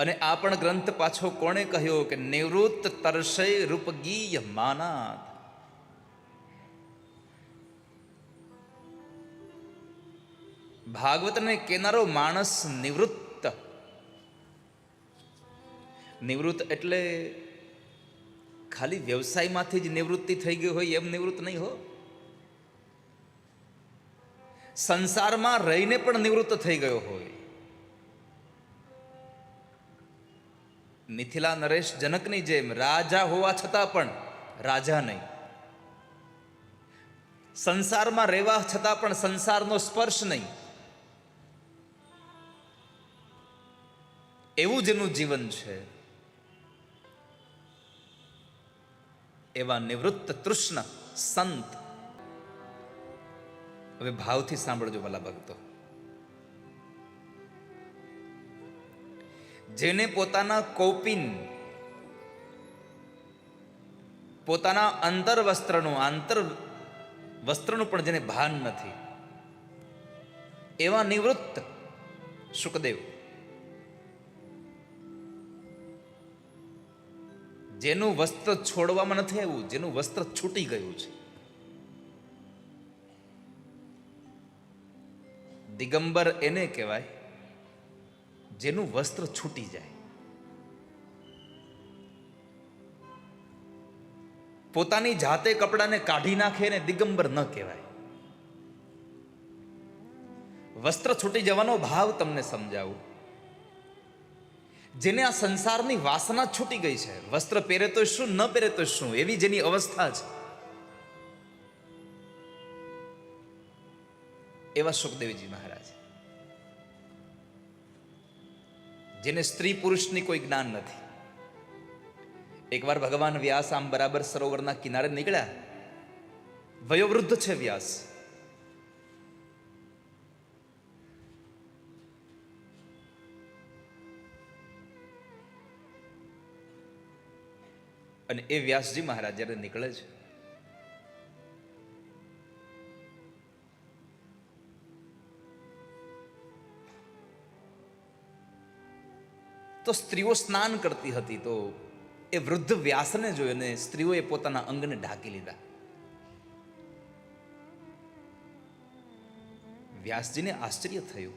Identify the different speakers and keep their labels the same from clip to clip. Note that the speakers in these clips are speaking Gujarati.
Speaker 1: અને આ પણ ગ્રંથ પાછો કોણે કહ્યો કે નિવૃત્ત તરસય રૂપગીય માનાત ભાગવતને કેનારો માણસ નિવૃત્ત. નિવૃત્ત એટલે ખાલી વ્યવસાયમાંથી જ નિવૃત્તિ થઈ ગઈ હોય એમ નિવૃત્ત નહીં હો. સંસારમાં રહીને પણ નિવૃત્ત થઈ ગયો હોય. મિથિલા નરેશ જનકની જેમ રાજા હોવા છતાં પણ રાજા નહીં. સંસારમાં રહેવા છતાં પણ સંસારનો સ્પર્શ નહીં. એવું જેનું જીવન છે. એવા નિવૃત્ત તૃષ્ણ સંત. હવે ભાવથી સાંભળજો ભલા ભક્તો. જેને પોતાના કૌપિન, પોતાના અંતર વસ્ત્રનું આંતર વસ્ત્રનું પણ જેને ભાન નથી. એવા નિવૃત્ત સુખદેવ, જેનું વસ્ત્ર છોડવામાં નથી આવ્યું, જેનું વસ્ત્ર છૂટી ગયું છે. દિગંબર એને કહેવાય જેનું વસ્ત્ર છૂટી જાય. પોતાની જાતે કપડાને કાઢી નાખે ને દિગંબર ન કહેવાય. વસ્ત્ર છૂટી જવાનો ભાવ તમને સમજાવું. જેને આ સંસારની વાસના છૂટી ગઈ છે, વસ્ત્ર પહેરે તો શું, ન પહેરે તો શું, એવી જેની અવસ્થા છે. એવા સુખદેવજી મહારાજ. જેને સ્ત્રી પુરુષની કોઈ જ્ઞાન નથી. એકવાર ભગવાન વ્યાસ આમ બરાબર સરોવરના કિનારે નીકળ્યા. વયોવૃદ્ધ છે વ્યાસ. અને એ વ્યાસજી મહારાજ જ્યારે નીકળે છે તો સ્ત્રીઓ સ્નાન કરતી હતી તો એ વૃદ્ધ વ્યાસને જોઈ અને સ્ત્રીઓએ પોતાના અંગને ઢાંકી લીધા. વ્યાસજીને આશ્ચર્ય થયું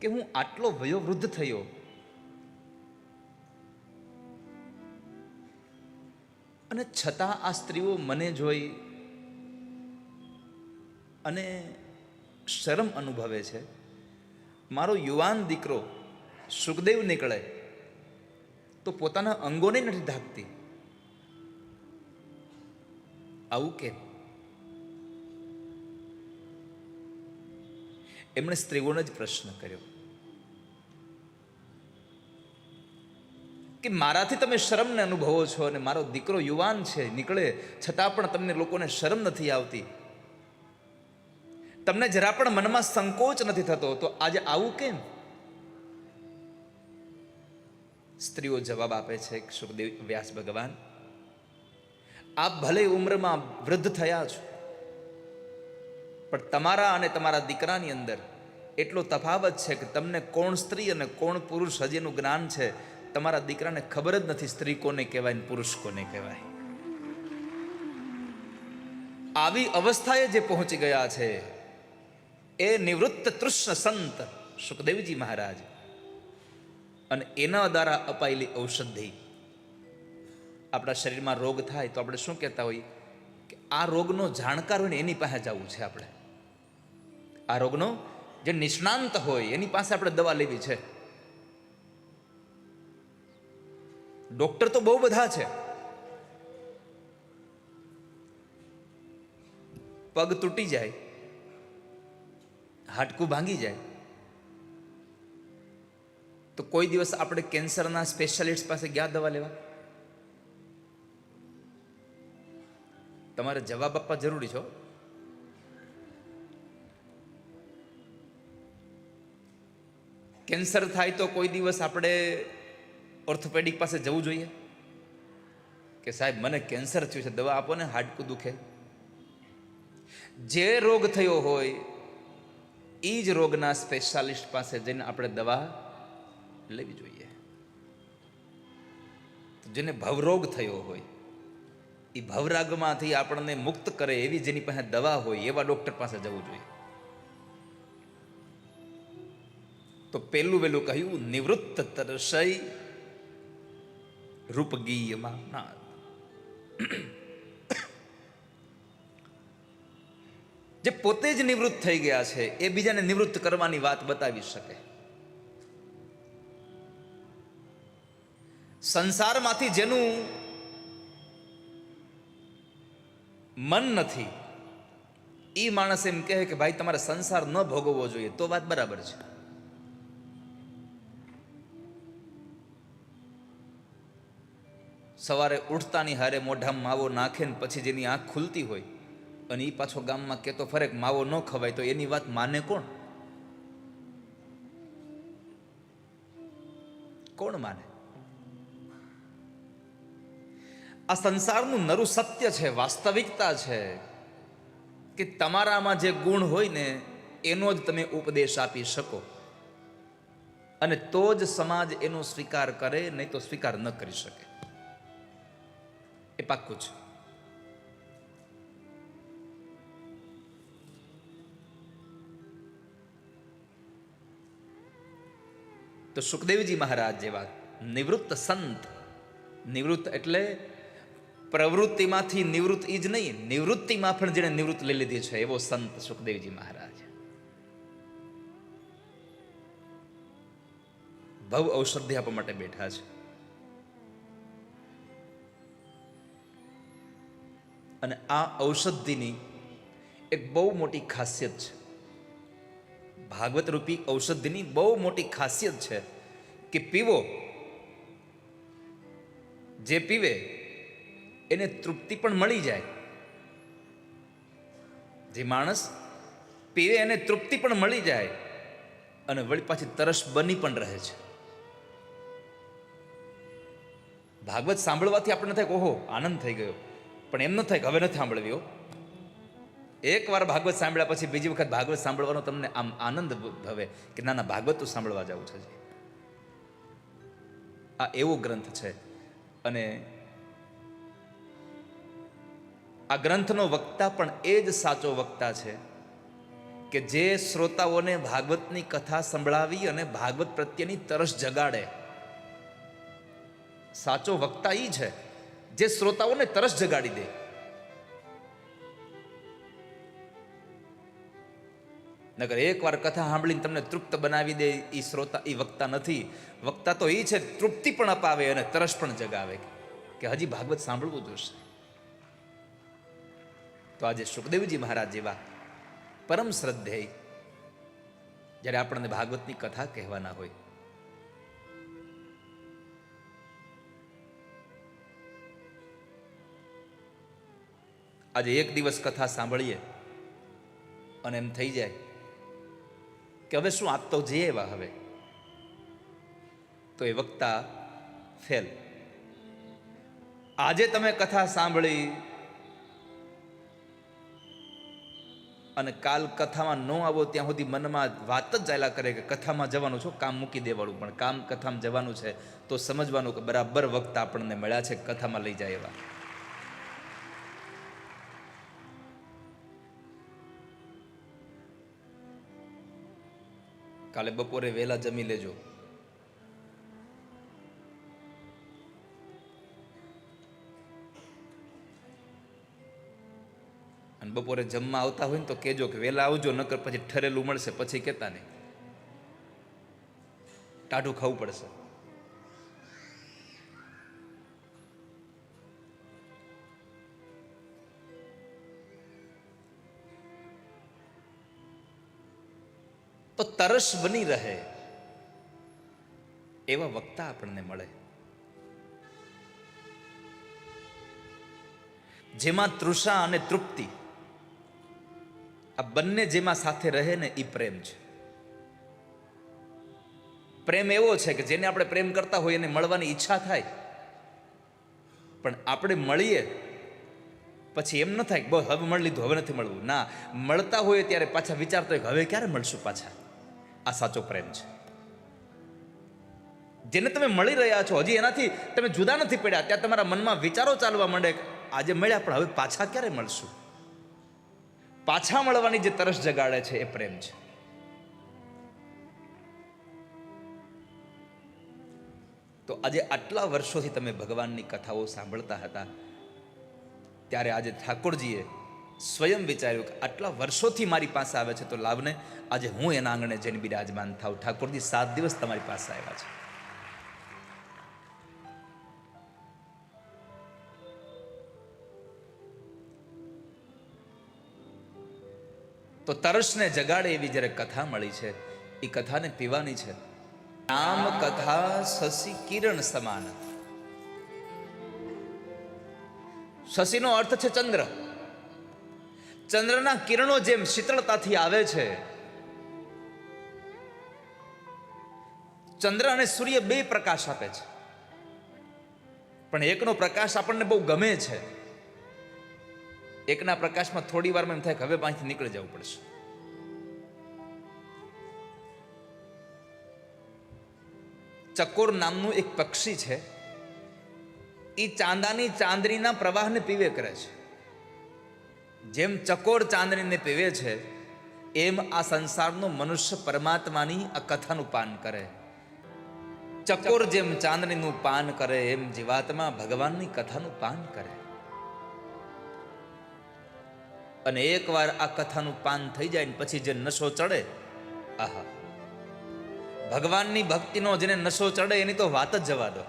Speaker 1: કે હું આટલો વયોવૃદ્ધ થયો. અને છતાં આ સ્ત્રીઓ મને જોઈ અને શરમ અનુભવે છે. મારો યુવાન દીકરો સુખદેવ નીકળે, તો પોતાના અંગોને નથી ઢાંકતી આવું કેમ એમણે સ્ત્રીઓને જ પ્રશ્ન કર્યો કે મારાથી તમે શરમને અનુભવો છો અને મારો દીકરો યુવાન છે, નીકળે, છતાં પણ તમને લોકોને શરમ નથી આવતી. તમને જરા પણ મનમાં સંકોચ નથી થતો, તો આજે આવું કેમ? સ્ત્રીઓ જવાબ આપે છે સુખદેવ, વ્યાસ ભગવાન, આપ ભલે ઉંમરમાં વૃદ્ધ થયા છો, પણ તમારા અને તમારા દીકરાની અંદર એટલો તફાવત છે કે તમને કોણ સ્ત્રી અને કોણ પુરુષ હજીનું જ્ઞાન છે, તમારા દીકરાને ખબર જ નથી સ્ત્રી કોને કહેવાય પુરુષ કોને કહેવાય. આવી અવસ્થાએ જે પહોંચી ગયા છે, એ નિવૃત્ત તૃષ્ણ સંત સુખદેવજી મહારાજ અને એના દ્વારા અપાયેલી ઔષધિ. આપણા શરીરમાં રોગ થાય તો આપણે શું કહેતા હોઈએ? કે આ રોગનો જાણકાર હોય ને એની પાસે જવું છે આપણે. આ રોગનો જે નિષ્ણાંત હોય એની પાસે આપણે દવા લેવી છે. ડોક્ટર તો બહુ બધા છે. પગ તૂટી જાય, હાડકું ભાંગી જાય તો કોઈ દિવસ આપણે કેન્સરના સ્પેશિયાલિસ્ટ પાસે ગયા દવા લેવા? તમારે જવાબ આપવા જરૂરી છો કેન્સર થાય તો કોઈ દિવસ આપણે ઓર્થોપેડિક પાસે જવું જોઈએ? કે સાહેબ, મને કેન્સર થયું છે, દવા આપો ને, હાડકું દુખે. જે રોગ થયો હોય એ જ રોગના સ્પેશિયાલિસ્ટ પાસે જઈને આપણે દવા લેવી જોઈએ. જેને ભવરોગ થયો હોય એ ભવરાગમાંથી આપણને મુક્ત કરે એવી જેની પાસે દવા હોય, એવા ડોક્ટર પાસે જવું જોઈએ. તો પેલું વહેલું કહ્યું, નિવૃત્ત તરસય રૂપગીયમાં જે પોતે જ નિવૃત્ત થઈ ગયા છે, એ બીજાને નિવૃત્ત કરવાની વાત બતાવી શકે. સંસારમાંથી જેનું મન નથી એ માણસ એમ કહે કે ભાઈ તમારે સંસાર ન ભોગવવો જોઈએ. તો વાત બરાબર છે. સવારે ઉઠતાની હારે મોઢામાં માવો નાખે ને પછી જેની આંખ ખુલતી હોય, અને એ પાછો ગામમાં કેતો ફરે માવો ન ખવાય, તો એની વાત માને કોણ? કોણ માને? આ સંસારનું નરું સત્ય છે, વાસ્તવિકતા છે કે તમારામાં જે ગુણ હોય ને, એનો જ તમે ઉપદેશ આપી શકો. અને તો જ સમાજ એનો સ્વીકાર કરે, નહીં તો સ્વીકાર ન કરી શકે. એ પાક્કું છે. તો સુખદેવજી મહારાજ જેવા નિવૃત્ત સંત, નિવૃત્ત એટલે પ્રવૃત્તિમાંથી નિવૃત્ત એ જ નહીં, નિવૃત્તિમાં પણ જેણે નિવૃત્ત લઈ લીધી છે, એવો સંત સુખદેવજી મહારાજ. ભવ ઔષધિ આપવા માટે બેઠા છે. અને આ ઔષધિની એક બહુ મોટી ખાસિયત છે. ભાગવત રૂપી ઔષધિની બહુ મોટી ખાસિયત છે કે પીવો. જે પીવે એને તૃપ્તિ પણ મળી જાય. જે માણસ પીવે એને તૃપ્તિ પણ મળી જાય અને વળી પાછી તરસ બની પણ રહે છે. ભાગવત સાંભળવાથી આપણને થાય ઓહો, આનંદ થઈ ગયો. પણ એમ ન થાય કે હવે નથી સાંભળવ્યો એક એકવાર ભાગવત સાંભળ્યા પછી બીજી વખત ભાગવત સાંભળવાનો તમને આમ આનંદ ભવે કે ના ના, ભાગવત તો સાંભળવા જવું છે આ એવો ગ્રંથ છે અને આ ગ્રંથનો વક્તા પણ એ જ સાચો વક્તા છે કે જે શ્રોતાઓને ભાગવતની કથા સંભળાવી અને ભાગવત પ્રત્યેની તરસ જગાડે. સાચો વક્તા એ છે જે શ્રોતાઓને તરસ જગાડી દે. નગર એકવાર કથા સાંભળીને તમને તૃપ્ત બનાવી દે એ શ્રોતા એ વક્તા નથી. વક્તા તો એ છે, તૃપ્તિ પણ અપાવે અને તરસ પણ જગાવે. કે હજી ભાગવત સાંભળવું જોશે તો આજે સુખદેવજી મહારાજ જેવા પરમ શ્રદ્ધેય, જ્યારે આપણને ભાગવતની કથા કહેવાના હોય. આજે એક દિવસ કથા સાંભળીએ અને એમ થઈ જાય કે હવે શું આપતો જઈએ એવા હવે? તો એ વક્તા ફેલ. આજે તમે કથા સાંભળી અને કાલ કથામાં ન આવો ત્યાં સુધી મનમાં વાત જ ચાલ્યા કરે કે કથામાં જવાનું છો, કામ મૂકી દેવાનું. પણ કામ કથામાં જવાનું છે, તો સમજવાનું કે બરાબર વખત આપણને મળ્યા છે, કથામાં લઈ જાય એવા. કાલે બપોરે વહેલા જમી લેજો. બપોરે જમવા આવતા હોય ને તો કેજો કે વહેલા આવજો, નકર પછી ઠરેલું મળશે, પછી કહેતા નહીં. ટાઢું ખાવું પડશે. તો તરસ બની રહે, એવા વક્તા આપણને મળે. જેમાં તૃષા અને તૃપ્તિ આ બંને જેમાં સાથે રહે ને એ પ્રેમ છે. પ્રેમ એવો છે કે જેને આપણે પ્રેમ કરતા હોઈએ એને મળવાની ઈચ્છા થાય, પણ આપણે મળીએ પછી એમ ન થાય બસ હવે મળી લીધું, હવે નથી મળવું. ના, મળતા હોય ત્યારે પાછા વિચારતો હોય હવે ક્યારે મળશું પાછા? આ સાચો પ્રેમ છે. જેને તમે મળી રહ્યા છો, હજી એનાથી તમે જુદા નથી પડ્યા. ત્યાં તમારા મનમાં વિચારો ચાલવા માંડે આજે મળ્યા, પણ હવે પાછા ક્યારે મળશું? પાછા મળવાની જે તરસ જગાડે છે એ પ્રેમ છે. તો આજે આટલા વર્ષોથી તમે ભગવાનની કથાઓ સાંભળતા હતા, ત્યારે આજે ઠાકોરજીએ સ્વયં વિચાર્યું કે આટલા વર્ષોથી મારી પાસે આવે છે તો લાભને આજે હું એના આંગણે જઈને બિરાજમાન થાઉં. ઠાકોરજી સાત દિવસ તમારી પાસે આવ્યા છે. તો તરસને જગાડે એવી જ્યારે કથા મળી છે, એ કથાને પીવાની છે. નામ કથા શશી કિરણ સમાન. શશીનો અર્થ છે ચંદ્ર. ચંદ્રના કિરણો જેમ શીતળતાથી આવે છે, ચંદ્ર અને સૂર્ય બે પ્રકાશ આપે છે. પણ એકનો પ્રકાશ આપણને બહુ ગમે છે. એકના પ્રકાશમાં થોડી વારમાં એમ થાય કે હવે પાંચથી નીકળી જવું પડશે. ચકોર નામનું એક પક્ષી છે. એ ચાંદાની ચાંદરીના પ્રવાહને પીવે કરે છે. જેમ ચકોર ચાંદનીને પીવે છે, એમ આ સંસારનો મનુષ્ય પરમાત્માની આ કથાનું પાન કરે. ચકોર જેમ ચાંદનીનું પાન કરે, એમ જીવાત્મા ભગવાનની કથાનું પાન કરે. અને એકવાર આ કથાનું પાન થઈ જાય ને પછી જે નશો ચડે, આહા. ભગવાનની ભક્તિનો જેને નશો ચડે એની તો વાત જ જવા દો.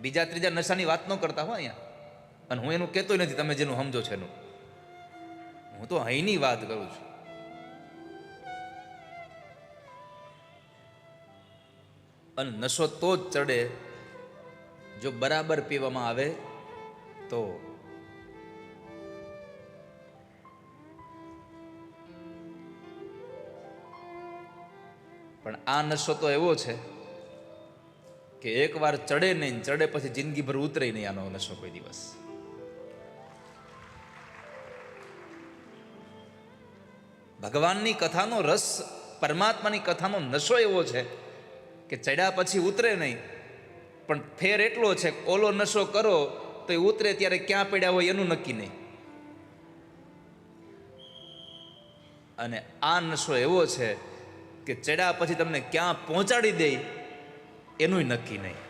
Speaker 1: બીજા ત્રીજા નશાની વાત ન કરતા હો અહીંયા. અને હું એનું કહેતો નથી, તમે જેનું સમજો છો એનું. હું તો અહીંની વાત કરું છું. અને નશો તો જ ચડે. જો બરાબર પીવામાં આવે તો પણ આ નશો તો એવો છે કે એકવાર ચડે નહીં, ચડે પછી જિંદગીભર ઉતરે નહીં આનો નશો કોઈ દિવસ. ભગવાનની કથાનો રસ, પરમાત્માની કથાનો નશો એવો છે કે ચડ્યા પછી ઉતરે નહીં, પણ ફેર એટલો છે, ઓલો નશો કરો તો એ ઉતરે ત્યારે ક્યાં પડ્યા હોય એનું નક્કી નહીં. અને આ નશો એવો છે કે ચડ્યા પછી તમને ક્યાં પહોંચાડી દે એનું નક્કી નહીં.